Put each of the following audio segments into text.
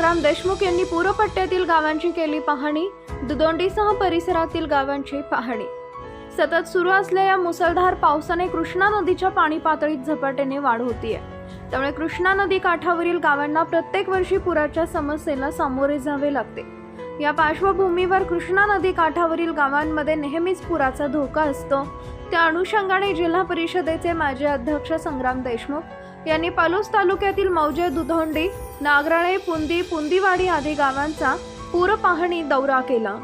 संग्राम देशमुख यांनी पूरपट्ट्यातील गावांची केली पाहणी दुदोंडीसह परिसरातील गावांची पाहणी. सतत सुरू असलेल्या मुसळधार पावसाने कृष्णा नदीच्या पाणी पातळीत झपाट्याने वाढ होतीये. त्यामुळे कृष्णा नदी काठावरील गावांना प्रत्येक वर्षी पुराच्या समस्येला सामोरे जावे लागते. या पार्श्वभूमीवर कृष्णा नदी काठावरील गावांमध्ये नेहमीच पुराचा धोका असतो. त्या अनुषंगाने जिल्हा परिषदेचे माजी अध्यक्ष संग्राम देशमुख यांनी पालूस तालुक्यातील मौजे दुधोंडी नागराळे पुंदी पुंदीवाडी आदी गावांचा पूर पाहणी दौरा केला.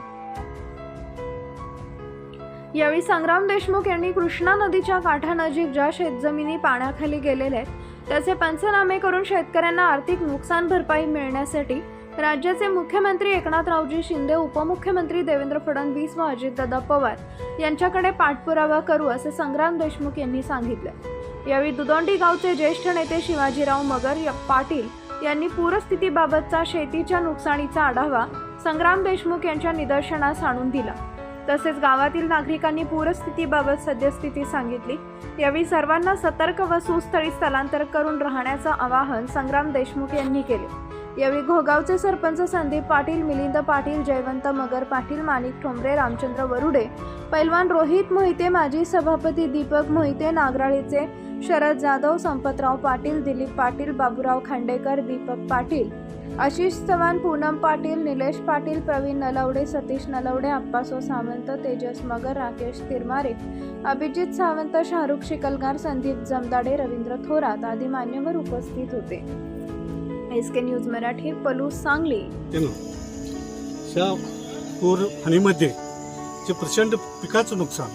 यावेळी संग्राम देशमुख यांनी कृष्णा नदीच्या काठानजीक ज्या शेतजमिनी पाण्याखाली गेलेल्या आहेत त्याचे पंचनामे करून शेतकऱ्यांना आर्थिक नुकसान भरपाई मिळण्यासाठी राज्याचे मुख्यमंत्री एकनाथरावजी शिंदे उपमुख्यमंत्री देवेंद्र फडणवीस व अजितदादा पवार यांच्याकडे पाठपुरावा करू असे संग्राम देशमुख यांनी सांगितले. यावेळी दुदोंडी गावचे ज्येष्ठ नेते शिवाजीराव मगर पाटील यांनी पूरस्थितीबाबतचा शेतीच्या नुकसानीचा आढावा संग्राम देशमुख यांच्या निदर्शनास आणून दिला. तसेच गावातील नागरिकांनी पूरस्थितीबाबत सद्यस्थिती सांगितली. यावेळी सर्वांना सतर्क व सुस्थळी स्थलांतर करून राहण्याचं आवाहन संग्राम देशमुख यांनी केले. यावेळी घोगावचे सरपंच संदीप पाटील मिलिंद पाटील जयवंत मगर पाटील माणिक ठोंबरे रामचंद्र वरुडे पैलवान रोहित मोहिते माजी सभापती दीपक मोहिते नागराळीचे शरद जाधव संपतराव पाटील दिलीप पाटील बाबूराव खांडेकर दीपक पाटील आशिष चव्हाण पूनम पाटील निलेश पाटील प्रवीण नलवडे सतीश नलवडे अप्पासो सावंत तेजस मगर राकेश तिरमारे अभिजित सावंत शाहरुख शिकलगार संदीप जमदाडे रवींद्र थोरात आदी मान्यवर उपस्थित होते. S K news Marathi Palus Sangli. त्यानं पूर हानीमध्ये जे प्रचंड पिकाचं नुकसान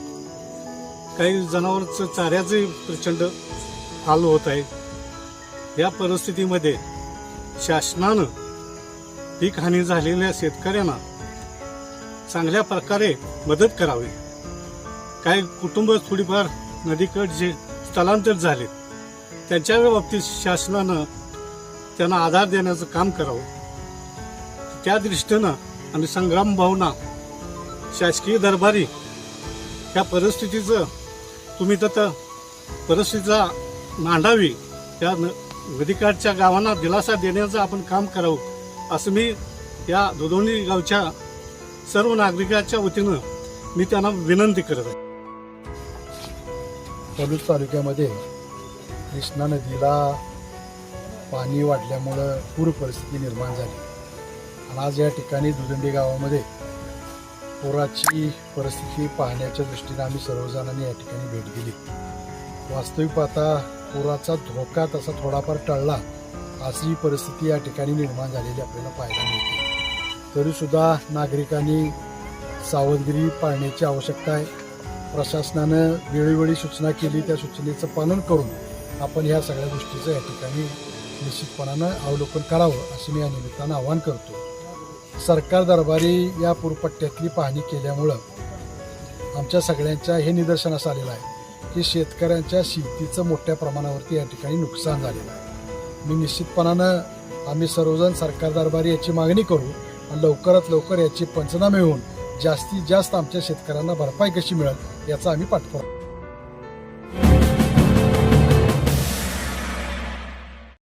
काही जनावरचं चाऱ्याचे प्रचंड हाल होत आहे. या परिस्थितीमध्ये शासनानं पीक हानी झालेल्या शेतकऱ्यांना चांगल्या प्रकारे मदत करावी. काही कुटुंब थोडीफार नदीकड जे स्थलांतर झाले त्यांच्या बाबतीत शासनानं त्यांना आधार देण्याचं काम करावं. त्या दृष्टीनं आणि संग्राम भावना शासकीय दरबारी या परिस्थितीचं तुम्ही तर परिस्थितीचा मांडावी. त्या न- नदीकाठच्या गावांना दिलासा देण्याचं आपण काम करावं. असं मी या दुधोणी गावच्या सर्व नागरिकांच्या वतीनं मी त्यांना विनंती करत आहे. पलूस तालुक्यामध्ये कृष्णा नदीला पाणी वाढल्यामुळं पूर परिस्थिती निर्माण झाली. आणि आज या ठिकाणी दुदंडी गावामध्ये पुराची परिस्थिती पाहण्याच्या दृष्टीने आम्ही सर्वजणांनी या ठिकाणी भेट दिली. वास्तविक पाहता पुराचा धोका तसा थोडाफार टळला अशी परिस्थिती या ठिकाणी निर्माण झालेली आपल्याला पाहायला मिळते. तरीसुद्धा नागरिकांनी सावधगिरी पाळण्याची आवश्यकता आहे. प्रशासनानं वेळोवेळी सूचना केली त्या सूचनेचं पालन करून आपण ह्या सगळ्या गोष्टीचं या ठिकाणी निश्चितपणानं अवलोकन करावं असं मी या निमित्तानं आवाहन करतो. सरकार दरबारी या पूरपट्ट्यातली पाहणी केल्यामुळं आमच्या सगळ्यांच्या हे निदर्शनास आलेलं आहे की शेतकऱ्यांच्या शेतीचं मोठ्या प्रमाणावरती या ठिकाणी नुकसान झालेलं आहे. मी निश्चितपणानं आम्ही सर्वजण सरकार दरबारी याची मागणी करू आणि लवकरात लवकर याची पंचनामे होऊन जास्तीत जास्त आमच्या शेतकऱ्यांना भरपाई कशी मिळेल याचा आम्ही पाठपुरावा